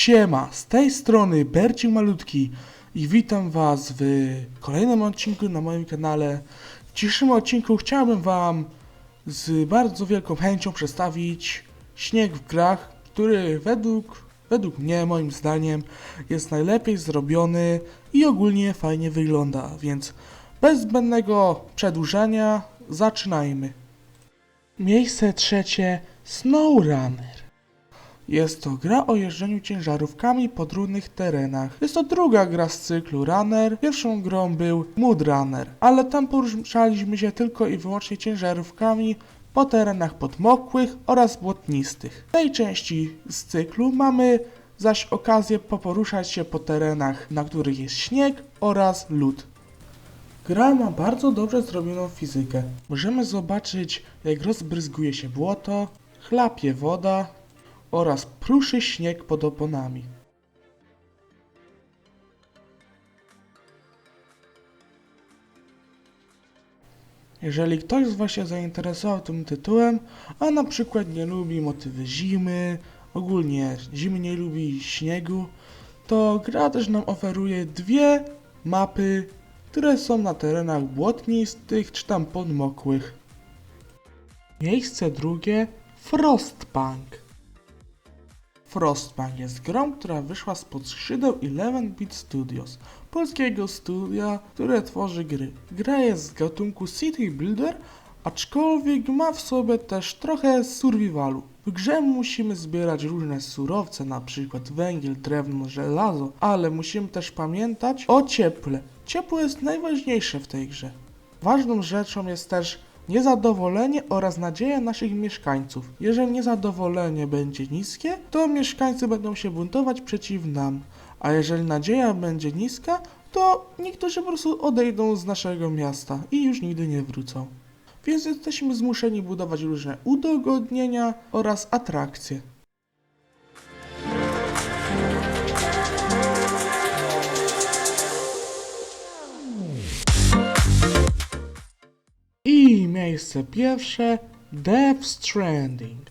Siema, z tej strony Bercik Malutki i witam was w kolejnym odcinku na moim kanale. W dzisiejszym odcinku chciałbym wam z bardzo wielką chęcią przedstawić śnieg w grach, który według, według mnie, moim zdaniem, jest najlepiej zrobiony i ogólnie fajnie wygląda, więc bez zbędnego przedłużania zaczynajmy. Miejsce trzecie SnowRunner. Jest to gra o jeżdżeniu ciężarówkami po trudnych terenach. Jest to druga gra z cyklu Runner. Pierwszą grą był Mud Runner, ale tam poruszaliśmy się tylko i wyłącznie ciężarówkami po terenach podmokłych oraz błotnistych. W tej części z cyklu mamy zaś okazję poporuszać się po terenach, na których jest śnieg oraz lód. Gra ma bardzo dobrze zrobioną fizykę. Możemy zobaczyć, jak rozbryzguje się błoto, chlapie woda oraz pruszy śnieg pod oponami. Jeżeli ktoś z Was się zainteresował tym tytułem, a na przykład nie lubi motywy zimy, ogólnie zimy nie lubi śniegu, to gra też nam oferuje dwie mapy, które są na terenach błotnistych czy tam podmokłych. Miejsce drugie Frostpunk. Frostpunk jest grą, która wyszła spod skrzydeł 11-bit Studios, polskiego studia, które tworzy gry. Gra jest z gatunku City Builder, aczkolwiek ma w sobie też trochę survivalu. W grze musimy zbierać różne surowce, przykład węgiel, drewno, żelazo, ale musimy też pamiętać o cieple. Ciepło jest najważniejsze w tej grze. Ważną rzeczą jest też niezadowolenie oraz nadzieja naszych mieszkańców. Jeżeli niezadowolenie będzie niskie, to mieszkańcy będą się buntować przeciw nam, a jeżeli nadzieja będzie niska, to niektórzy po prostu odejdą z naszego miasta i już nigdy nie wrócą. Więc jesteśmy zmuszeni budować różne udogodnienia oraz atrakcje. Miejsce pierwsze Death Stranding.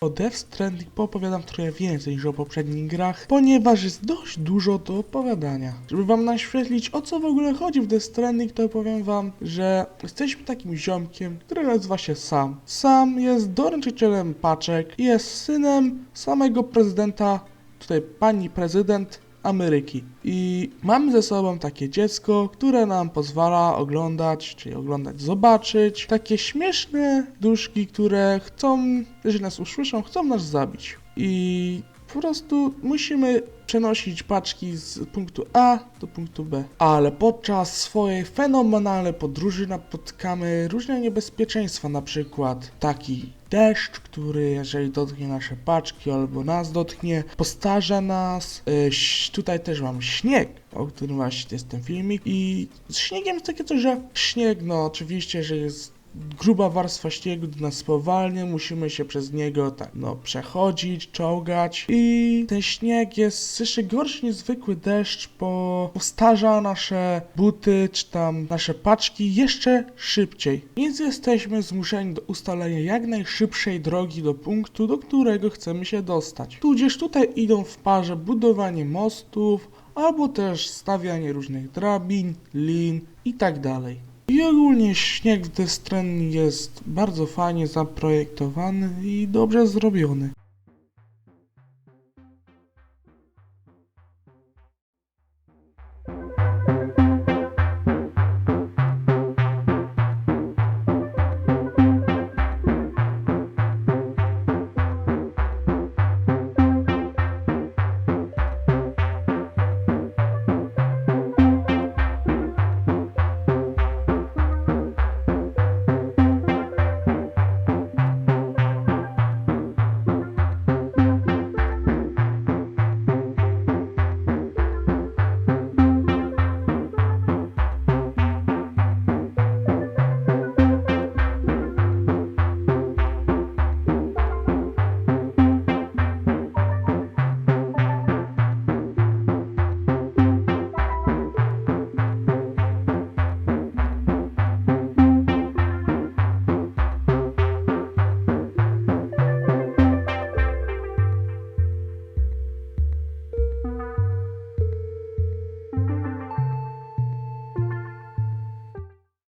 O Death Stranding poopowiadam trochę więcej niż o poprzednich grach, ponieważ jest dość dużo do opowiadania. Żeby wam naświetlić o co w ogóle chodzi w Death Stranding, to powiem wam, że jesteśmy takim ziomkiem, który nazywa się Sam. Sam jest doręczycielem paczek i jest synem samego prezydenta, tutaj pani prezydent Ameryki. I mamy ze sobą takie dziecko, które nam pozwala oglądać, czyli oglądać, zobaczyć takie śmieszne duszki, które chcą, jeżeli nas usłyszą, chcą nas zabić. I po prostu musimy przenosić paczki z punktu A do punktu B. Ale podczas swojej fenomenalnej podróży napotkamy różne niebezpieczeństwa, na przykład taki deszcz, który jeżeli dotknie nasze paczki albo nas dotknie, postarza nas. Yy, tutaj też mam śnieg, o którym właśnie jest ten filmik. I z śniegiem jest takie coś, że śnieg, no oczywiście, że jest gruba warstwa śniegu do nas spowalnia, musimy się przez niego tak, no, przechodzić, czołgać i ten śnieg jest jeszcze gorszy niż zwykły deszcz, bo postarza nasze buty czy tam nasze paczki jeszcze szybciej. Więc jesteśmy zmuszeni do ustalenia jak najszybszej drogi do punktu, do którego chcemy się dostać. Tudzież tutaj idą w parze budowanie mostów, albo też stawianie różnych drabin, lin i tak dalej. I ogólnie śnieg w Death Stranding jest bardzo fajnie zaprojektowany i dobrze zrobiony.